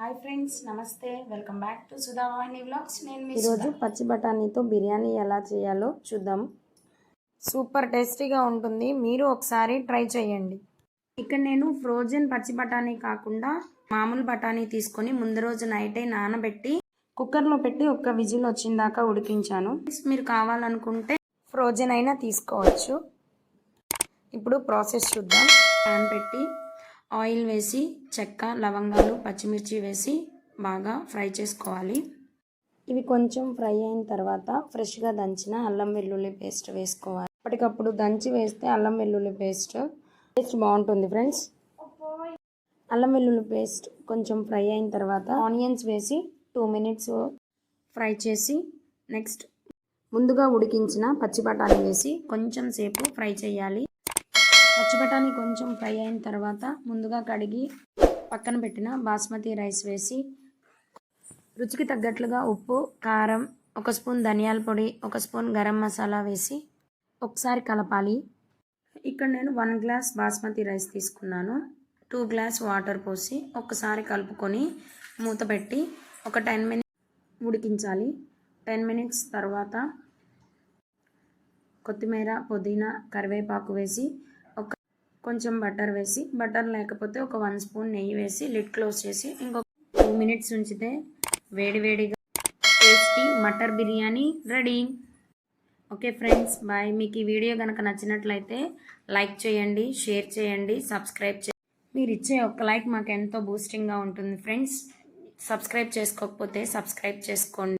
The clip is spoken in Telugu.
హాయ్ ఫ్రెండ్స్ నమస్తే. Welcome back to Sudhavani vlogs. నేను మీ ఈరోజు పచ్చి బఠానీతో బిర్యానీ ఎలా చేయాలో చూద్దాం. సూపర్ టేస్టీగా ఉంటుంది. మీరు ఒకసారి ట్రై చేయండి. ఇక్కడ నేను ఫ్రోజన్ పచ్చి బఠానీ కాకుండా మామూలు బఠానీ తీసుకొని ముందు రోజు నైటే నానబెట్టి కుక్కర్లో పెట్టి ఒక్క విజిల్ వచ్చిందాకా ఉడికించాను. మీరు కావాలనుకుంటే ఫ్రోజన్ అయినా తీసుకోవచ్చు. ఇప్పుడు ప్రాసెస్ చూద్దాం. ప్యాన్ పెట్టి ఆయిల్ వేసి చెక్క లవంగాలు పచ్చిమిర్చి వేసి బాగా ఫ్రై చేసుకోవాలి. ఇవి కొంచెం ఫ్రై అయిన తర్వాత ఫ్రెష్గా దంచిన అల్లం వెల్లుల్లి పేస్ట్ వేసుకోవాలి. అప్పటికప్పుడు దంచి వేస్తే అల్లం వెల్లుల్లి పేస్ట్ టేస్ట్ బాగుంటుంది ఫ్రెండ్స్. అల్లం వెల్లుల్లి పేస్ట్ కొంచెం ఫ్రై అయిన తర్వాత ఆనియన్స్ వేసి టూ మినిట్స్ ఫ్రై చేసి నెక్స్ట్ ముందుగా ఉడికించిన పచ్చి బఠానీ వేసి కొంచెం సేపు ఫ్రై చేయాలి. పచ్చిబఠానీ కొంచెం ఫ్రై అయిన తర్వాత ముందుగా కడిగి పక్కన పెట్టిన బాస్మతి రైస్ వేసి రుచికి తగ్గట్లుగా ఉప్పు కారం ఒక స్పూన్ ధనియాల పొడి ఒక స్పూన్ గరం మసాలా వేసి ఒకసారి కలపాలి. ఇక్కడ నేను వన్ గ్లాస్ బాస్మతి రైస్ తీసుకున్నాను. టూ గ్లాస్ వాటర్ పోసి ఒకసారి కలుపుకొని మూత పెట్టి ఒక టెన్ మినిట్స్ ఉడికించాలి. టెన్ మినిట్స్ తర్వాత కొత్తిమీర పుదీనా కరివేపాకు వేసి కొంచెం బటర్ వేసి బటర్ లేకపోతే ఒక వన్ స్పూన్ నెయ్యి వేసి లిడ్ క్లోజ్ చేసి ఇంకొక టూ మినిట్స్ ఉంచితే వేడివేడిగా tasty matar biryani ready. Okay friends bye. మీకు ఈ వీడియో కనుక నచ్చినట్లయితే లైక్ చేయండి షేర్ చేయండి సబ్స్క్రైబ్ చేయండి మీరు ఇచ్చే ఒక లైక్ మాకు ఎంతో బూస్టింగ్గా ఉంటుంది ఫ్రెండ్స్. సబ్స్క్రైబ్ చేసుకోకపోతే సబ్స్క్రైబ్ చేసుకోండి.